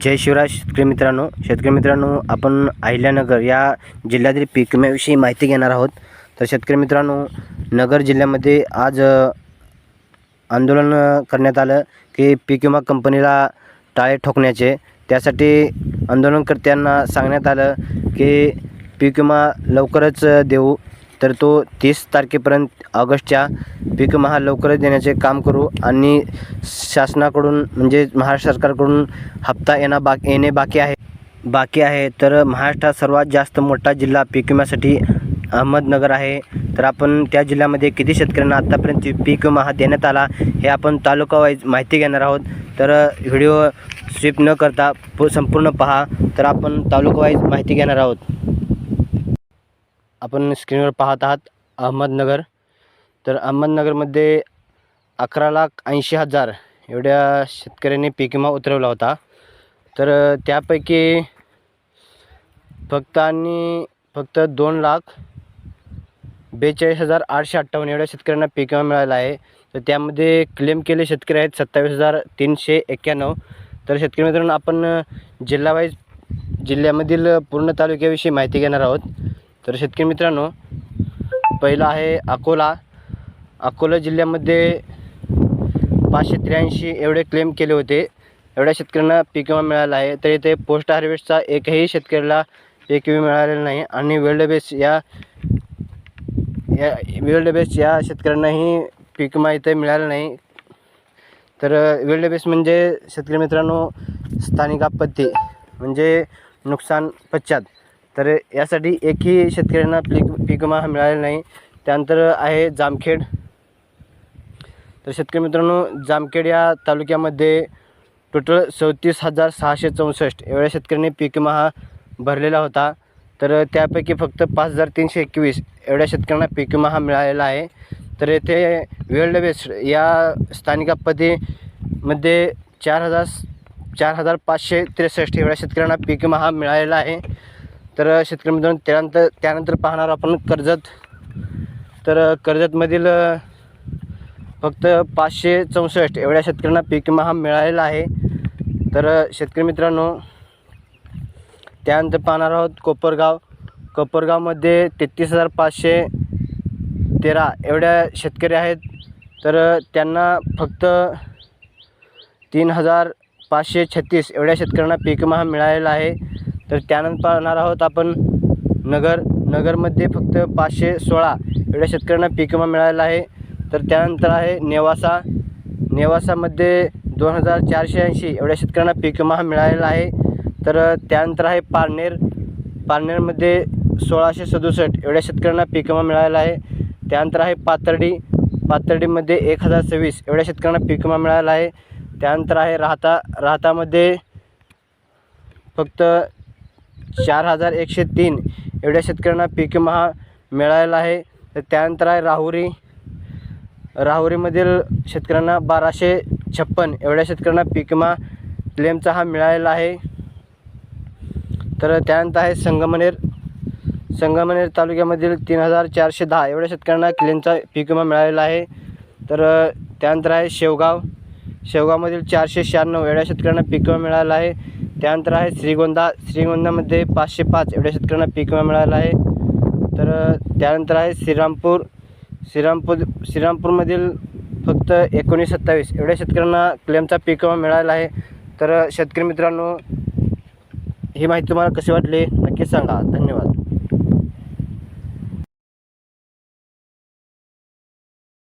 जय शिवराज शेतकरी मित्रांनो. शेतकरी मित्रांनो आपण अहिल्यानगर या जिल्ह्यातील पीक विम्याविषयी माहिती घेणार आहोत. तर शेतकरी मित्रांनो नगर जिल्ह्यामध्ये आज आंदोलन करण्यात आलं की पीक विमा कंपनीला टाळे ठोकण्याचे. त्यासाठी आंदोलनकर्त्यांना सांगण्यात आलं की पीक विमा लवकरच देऊ. तर तो तीस तारखेपर्यंत ऑगस्टच्या पीक विमा लवकरच देण्याचे काम करू आणि शासनाकडून म्हणजे महाराष्ट्र सरकारकडून हप्ता येणं बाक येणे बाकी आहे. बाकी आहे तर महाराष्ट्रात सर्वात जास्त मोठा जिल्हा पीक विम्यासाठी अहमदनगर आहे. तर आपण त्या जिल्ह्यामध्ये किती शेतकऱ्यांना आत्तापर्यंत पीक विमा हा देण्यात आला हे आपण तालुका वाईज माहिती घेणार आहोत. तर व्हिडिओ स्विप न करता संपूर्ण पहा. तर आपण तालुका वाईज माहिती घेणार आहोत. आपण स्क्रीनवर पाहत आहात अहमदनगर. तर अहमदनगरमध्ये अकरा लाख ऐंशी हजार एवढ्या शेतकऱ्यांनी पीक विमा उतरवला होता. तर त्यापैकी फक्त आणि फक्त दोन लाख बेचाळीस हजार आठशे अठ्ठावन्न एवढ्या शेतकऱ्यांना पीक विमा मिळाला आहे. तर त्यामध्ये क्लेम केले शेतकरी आहेत सत्तावीस हजार तीनशे एक्क्याण्णव. तर शेतकरी मित्रांनो आपण जिल्हावाईज जिल्ह्यामधील पूर्ण तालुक्याविषयी माहिती घेणार आहोत. तर शेतकरी मित्रांनो पहिलं आहे अकोला. अकोला जिल्ह्यामध्ये पाचशे त्र्याऐंशी एवढे क्लेम केले होते. एवढ्या शेतकऱ्यांना पीक विमा मिळाला आहे. तर इथे पोस्ट हार्वेस्टचा एकही शेतकऱ्याला पीक विमा मिळालेला नाही आणि वेल्ड बेस या या वेल्ड बेस या शेतकऱ्यांनाही पीक विमा इथे मिळाला नाही. तर वेल्ड बेस म्हणजे शेतकरी मित्रांनो स्थानिक आपत्ती म्हणजे नुकसान पश्चात. तर यासाठी एकही शेतकऱ्यांना पीक पीक विमा मिळालेला नाही. त्यानंतर आहे जामखेड. तर शेतकरी मित्रांनो जामखेड या तालुक्यामध्ये टोटल चौतीस हजार सहाशे चौसष्ट एवढ्या शेतकऱ्यांनी पीक विमा हा भरलेला होता. तर त्यापैकी फक्त पाच हजार तीनशे एकवीस एवढ्या शेतकऱ्यांना पीक विमा हा मिळालेला आहे. तर येथे वेल्ड वेस्ट या स्थानिक आपत्तीमध्ये चार हजार चार हजार पाचशे त्रेसष्ट एवढ्या शेतकऱ्यांना पीक विमा हा मिळालेला आहे. तर शेतकरी मित्रांनो त्यानंतर त्यानंतर पाहणार आपण कर्जत. तर कर्जतमधील फक्त पाचशे चौसष्ट एवढ्या शेतकऱ्यांना पीक विमा हा मिळालेला आहे. तर शेतकरी मित्रांनो त्यानंतर पाहणार आहोत कोपरगाव. कोपरगावमध्ये तेहतीस हजार पाचशे तेरा एवढ्या शेतकरी आहेत. तर त्यांना फक्त तीन हजार पाचशे छत्तीस एवढ्या शेतकऱ्यांना पीक विमा हा मिळालेला आहे. तर त्यानंतर पाहणार आहोत आपण नगर नगरमध्ये फक्त पाचशे सोळा एवढ्या शेतकऱ्यांना पीक विमा मिळालेला आहे. तर त्यानंतर आहे नेवासा. नेवासामध्ये दोन हजार चारशे ऐंशी एवढ्या शेतकऱ्यांना पीक विमा मिळालेला आहे. तर त्यानंतर आहे पारनेर. पारनेरमध्ये सोळाशे सदुसष्ट एवढ्या शेतकऱ्यांना पीक विमा मिळालेला आहे. त्यानंतर आहे पाथर्डी पाथर्डीमध्ये एक हजार सव्वीस एवढ्या शेतकऱ्यांना पीक विमा मिळालेला आहे. त्यानंतर आहे राहता राहतामध्ये फक्त चार हजार एकशे तीन एवढ्या शेतकऱ्यांना पीक विमा मिळालेला आहे. तर त्यानंतर आहे राहुरी. राहुरीमधील शेतकऱ्यांना बाराशे छप्पन एवढ्या शेतकऱ्यांना पीक विमा क्लेमचा हा मिळालेला आहे. तर त्यानंतर आहे संगमनेर. संगमनेर तालुक्यामधील तीन हजार चारशे दहा एवढ्या शेतकऱ्यांना क्लेमचा पीक विमा मिळालेला आहे. तर त्यानंतर आहे शेवगाव. शेवगावमधील चारशे शहाण्णव एवढ्या शेतकऱ्यांना पीक विमा मिळालेला आहे. त्यानंतर आहे श्रीगोंदा. श्रीगोंदामध्ये पाचशे पाच एवढ्या शेतकऱ्यांना पीक विमा मिळाला आहे. तर त्यानंतर आहे श्रीरामपूर. श्रीरामपूर श्रीरामपूरमधील फक्त एकोणीस सत्तावीस एवढ्या शेतकऱ्यांना क्लेमचा पीक विमा मिळाला आहे. तर शेतकरी मित्रांनो ही माहिती तुम्हाला कशी वाटली? नक्कीच सांगा. धन्यवाद.